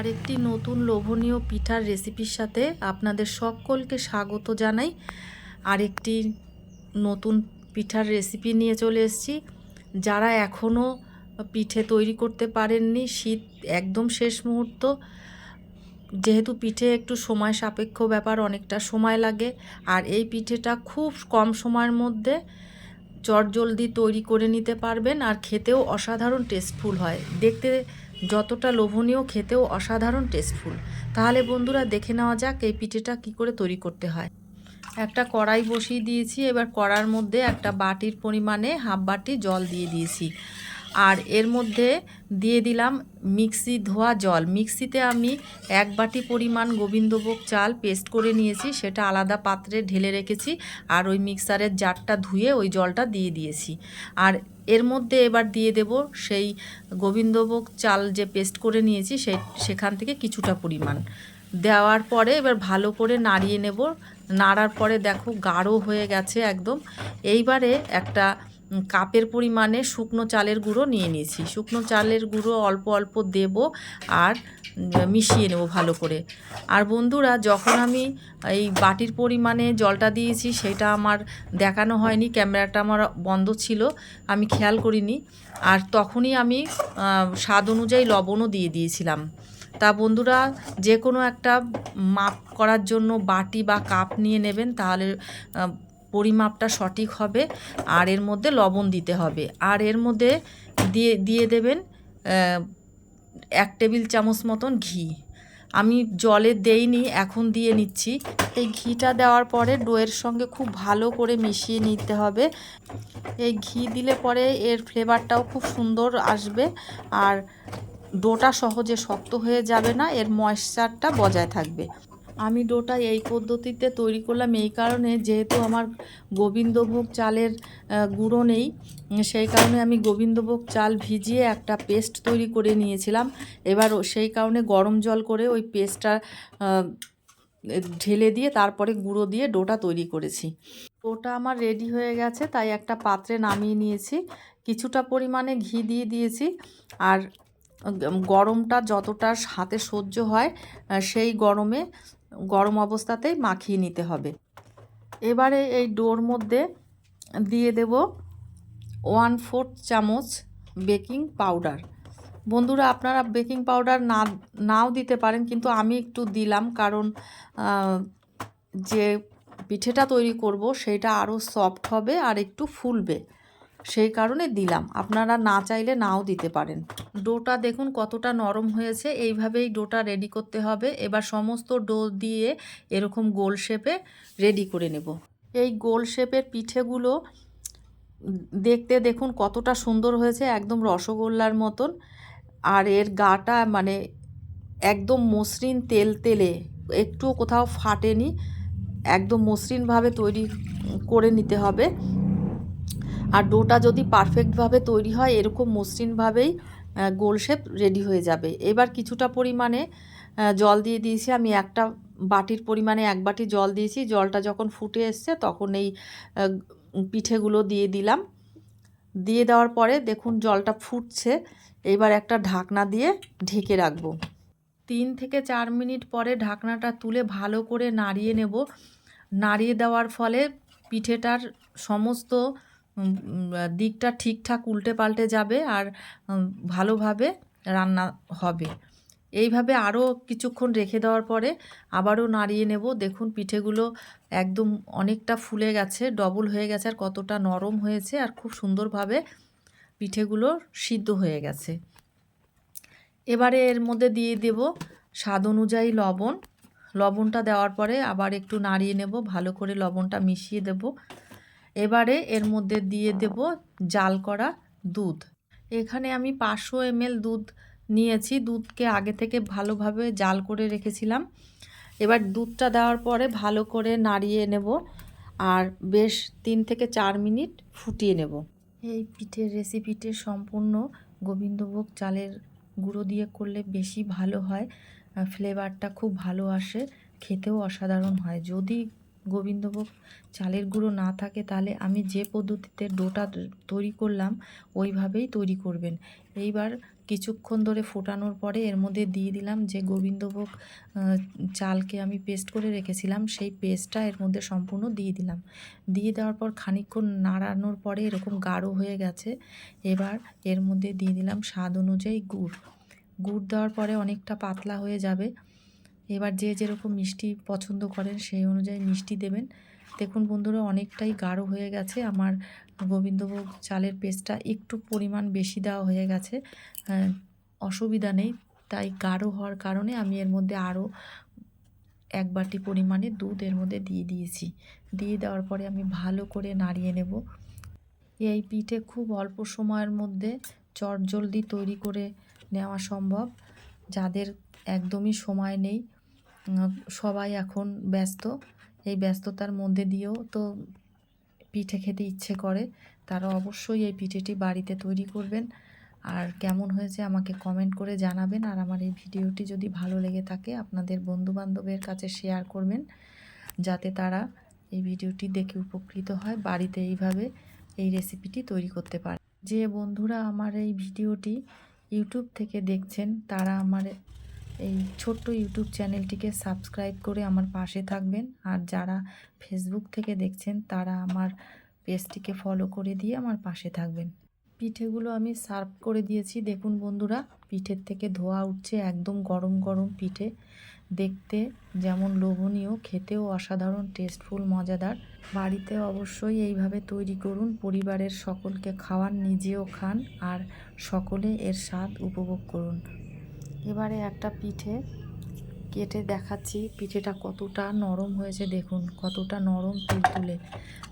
আরেকটি নতুন লোভনীয় পিঠার রেসিপির সাথে আপনাদের সকলকে স্বাগত জানাই। আরেকটি নতুন পিঠার রেসিপি নিয়ে চলে এসেছি। যারা এখনও পিঠে তৈরি করতে পারেননি, শীত একদম শেষ মুহূর্ত। যেহেতু পিঠে একটু সময় সাপেক্ষ ব্যাপার, অনেকটা সময় লাগে। আর এই পিঠেটা খুব কম সময়ের মধ্যে চটজলদি তৈরি করে নিতে পারবেন। আর খেতেও অসাধারণ টেস্টফুল হয়। দেখতে যতটা লোভনীয়, খেতেও অসাধারণ টেস্টফুল। তাহলে বন্ধুরা, দেখে নেওয়া যাক এই পিঠেটা কী করে তৈরি করতে হয়। একটা কড়াই বসিয়ে দিয়েছি, এবার কড়ার মধ্যে একটা বাটির পরিমাণে হাফ বাটি জল দিয়ে দিয়েছি। আর এর মধ্যে দিয়ে দিলাম মিক্সি ধোয়া জল। মিক্সিতে আমি এক বাটি পরিমাণ গোবিন্দভোগ চাল পেস্ট করে নিয়েছি, সেটা আলাদা পাত্রে ঢেলে রেখেছি আর ওই মিক্সারের জারটা ধুয়ে ওই জলটা দিয়ে দিয়েছি। আর এর মধ্যে এবার দিয়ে দেব সেই গোবিন্দভোগ চাল যে পেস্ট করে নিয়েছি, সে, সেখান থেকে কিছুটা পরিমাণ। দেওয়ার পরে এবার ভালো করে নাড়িয়ে নেব। নাড়ার পরে দেখো গাঢ় হয়ে গেছে একদম। এইবারে একটা কাপের পরিমাণে শুকনো চালের গুঁড়ো নিয়ে নিয়েছি। শুকনো চালের গুঁড়ো অল্প অল্প দেব আর মিশিয়ে নেব ভালো করে। আর বন্ধুরা, যখন আমি এই বাটির পরিমাণে জলটা দিয়েছি, সেটা আমার দেখানো হয়নি, ক্যামেরাটা আমার বন্ধ ছিল, আমি খেয়াল করিনি। আর তখনই আমি স্বাদ অনুযায়ী লবণও দিয়ে দিয়েছিলাম। তা বন্ধুরা যে কোনো একটা মাপ করার জন্য বাটি বা কাপ নিয়ে নেবেন, তাহলে পরিমাপটা সঠিক হবে, আর এর মধ্যে লবণ দিতে হবে। আর এর মধ্যে দিয়ে দিয়ে দেবেন এক টেবিল চামচ মতন ঘি। আমি জলে দেইনি, এখন দিয়ে নিচ্ছি। এই ঘিটা দেওয়ার পরে ডোয়ের সঙ্গে খুব ভালো করে মিশিয়ে নিতে হবে। এই ঘি দিলে পরে এর ফ্লেভারটাও খুব সুন্দর আসবে, আর ডোটা সহজে শক্ত হয়ে যাবে না, এর ময়েশ্চারটা বজায় থাকবে। আমি ডোটা এই পদ্ধতিতে তৈরি করলাম এই কারণে যেহেতু আমার গোবিন্দভোগ চালের গুঁড়ো নেই, সেই কারণে আমি গোবিন্দভোগ চাল ভিজিয়ে একটা পেস্ট তৈরি করে নিয়েছিলাম। এবার সেই কারণে গরম জল করে ওই পেস্টটা ঢেলে দিয়ে তারপরে গুঁড়ো দিয়ে ডোটা তৈরি করেছি। ডোটা আমার রেডি হয়ে গেছে, তাই একটা পাত্রে নামিয়ে নিয়েছি। কিছুটা পরিমাণে ঘি দিয়ে দিয়েছি আর গরমটা যতটা হাতে সহ্য হয় সেই গরমে গরম অবস্থাতেই মাখিয়ে নিতে হবে। এবারে এই ডোর মধ্যে দিয়ে দেব ওয়ান ফোর্থ চামচ বেকিং পাউডার। বন্ধুরা, আপনারা বেকিং পাউডার না, নাও দিতে পারেন, কিন্তু আমি একটু দিলাম কারণ যে পিঠেটা তৈরি করব, সেটা আরও সফট হবে আর একটু ফুলবে। সেই কারণে দিলাম। আপনারা না চাইলে নাও দিতে পারেন। ডোটা দেখুন কতটা নরম হয়েছে। এইভাবেই ডোটা রেডি করতে হবে। এবার সমস্ত ডো দিয়ে এরকম গোল শেপে রেডি করে নেব। এই গোল শেপের পিঠেগুলো দেখতে দেখুন কতটা সুন্দর হয়েছে, একদম রসগোল্লার মতন। আর এর গাটা মানে একদম মসৃণ তেল তেলে, একটুও কোথাও ফাটেনি। একদম মসৃণভাবে তৈরি করে নিতে হবে। আর ডোটা যদি পারফেক্টভাবে তৈরি হয়, এরকম মসৃণভাবেই গোল শেপ রেডি হয়ে যাবে। এবার কিছুটা পরিমাণে জল দিয়ে দিয়েছি। আমি একটা বাটির পরিমাণে এক বাটি জল দিয়েছি। জলটা যখন ফুটে এসছে, তখন এই পিঠেগুলো দিয়ে দিলাম। দিয়ে দেওয়ার পরে দেখুন জলটা ফুটছে। এবার একটা ঢাকনা দিয়ে ঢেকে রাখব। তিন থেকে চার মিনিট পরে ঢাকনাটা তুলে ভালো করে নাড়িয়ে নেব। নাড়িয়ে দেওয়ার ফলে পিঠেটার সমস্ত দিকটা ঠিকঠাক উল্টে পাল্টে যাবে আর ভালোভাবে রান্না হবে। এইভাবে আরও কিছুক্ষণ রেখে দেওয়ার পরে আবারও নাড়িয়ে নেব। দেখুন পিঠেগুলো একদম অনেকটা ফুলে গেছে, ডবল হয়ে গেছে আর কতটা নরম হয়েছে আর খুব সুন্দরভাবে পিঠেগুলো সিদ্ধ হয়ে গেছে। এবারে এর মধ্যে দিয়ে দেব স্বাদ অনুযায়ী লবণ। লবণটা দেওয়ার পরে আবার একটু নাড়িয়ে নেব, ভালো করে লবণটা মিশিয়ে দেব। এবারে এর মধ্যে দিয়ে দেব জাল করা দুধ। এখানে আমি পাঁচশো এমএল দুধ নিয়েছি। দুধকে আগে থেকে ভালোভাবে জাল করে রেখেছিলাম। এবার দুধটা দেওয়ার পরে ভালো করে নাড়িয়ে নেব আর বেশ তিন থেকে চার মিনিট ফুটিয়ে নেব। এই পিঠের রেসিপিটি সম্পূর্ণ গোবিন্দভোগ চালের গুঁড়ো দিয়ে করলে বেশি ভালো হয়। ফ্লেভারটা খুব ভালো আসে। খেতেও অসাধারণ হয়। যদি গোবিন্দভোগ চালের গুঁড়ো না থাকে, তাহলে আমি যে পদ্ধতিতে ডোটা তৈরি করলাম, ওইভাবেই তৈরি করবেন। এইবার কিছুক্ষণ ধরে ফোটানোর পরে এর মধ্যে দিয়ে দিলাম যে গোবিন্দভোগ চালকে আমি পেস্ট করে রেখেছিলাম, সেই পেস্টটা এর মধ্যে সম্পূর্ণ দিয়ে দিলাম। দিয়ে দেওয়ার পর খানিকক্ষণ নাড়ানোর পরে এরকম গাঢ় হয়ে গেছে, এবার এর মধ্যে দিয়ে দিলাম স্বাদ অনুযায়ী গুড়। গুড় দেওয়ার পরে অনেকটা পাতলা হয়ে যাবে এবার যে যেরকম মিষ্টি পছন্দ করেন সেই অনুযায়ী মিষ্টি দেবেন। দেখুন বন্ধুরা অনেকটাই গাঢ় হয়ে গেছে। আমার গোবিন্দভোগ চালের পেস্টটা একটু পরিমাণ বেশি দেওয়া হয়ে গেছে। আহ, অসুবিধা নেই। তাই গাঢ় হওয়ার কারণে আমি এর মধ্যে আরও এক বাটি পরিমাণে দুধ এর মধ্যে দিয়ে দিয়েছি। দিয়ে দেওয়ার পরে আমি ভালো করে নাড়িয়ে নেব। এই পিঠে খুব অল্প সময়ের মধ্যে চটজলদি তৈরি করে নেওয়া সম্ভব। যাদের একদমই সময় নেই সবাই এখন ব্যস্ত। এই ব্যস্ততার মধ্যে দিয়েও তো পিঠে খেতে ইচ্ছে করে, তারা অবশ্যই এই পিঠেটি বাড়িতে তৈরি করবেন। আর কেমন হয়েছে আমাকে কমেন্ট করে জানাবেন। আর আমার এই ভিডিওটি যদি ভালো লেগে থাকে, আপনাদের বন্ধুবান্ধবের কাছে শেয়ার করবেন, যাতে তারা এই ভিডিওটি দেখে উপকৃত হয় বাড়িতে এইভাবে এই রেসিপিটি তৈরি করতে পারে। যে বন্ধুরা আমার এই ভিডিওটি ইউটিউব থেকে দেখছেন, তারা আমার এই ছোট্ট ইউটিউব চ্যানেলটিকে সাবস্ক্রাইব করে আমার পাশে থাকবেন। আর যারা ফেসবুক থেকে দেখছেন, তারা আমার পেজটিকে ফলো করে দিয়ে আমার পাশে থাকবেন। পিঠেগুলো আমি সার্ভ করে দিয়েছি। দেখুন বন্ধুরা, পিঠের থেকে ধোয়া উঠছে একদম গরম গরম পিঠে। দেখতে যেমন লোভনীয়, খেতেও অসাধারণ টেস্টফুল মজাদার। বাড়িতে অবশ্যই এইভাবে তৈরি করুন। পরিবারের সকলকে খাওয়ান, নিজেও খান। আর সকলে এর স্বাদ উপভোগ করুন। এবারে একটা পিঠে কেটে দেখাচ্ছি। পিঠেটা কতটা নরম হয়েছে, দেখুন, কতটা নরম তুলে।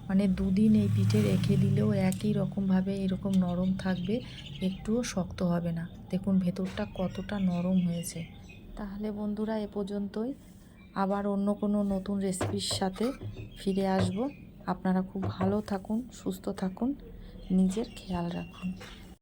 মানে দুদিন এই পিঠে রেখে দিলেও একই রকমভাবে এরকম নরম থাকবে, একটুও শক্ত হবে না। দেখুন, ভেতরটা কতটা নরম হয়েছে। তাহলে বন্ধুরা, এ পর্যন্তই। আবার অন্য কোনো নতুন রেসিপির সাথে ফিরে আসব। আপনারা খুব ভালো থাকুন, সুস্থ থাকুন, নিজের খেয়াল রাখুন।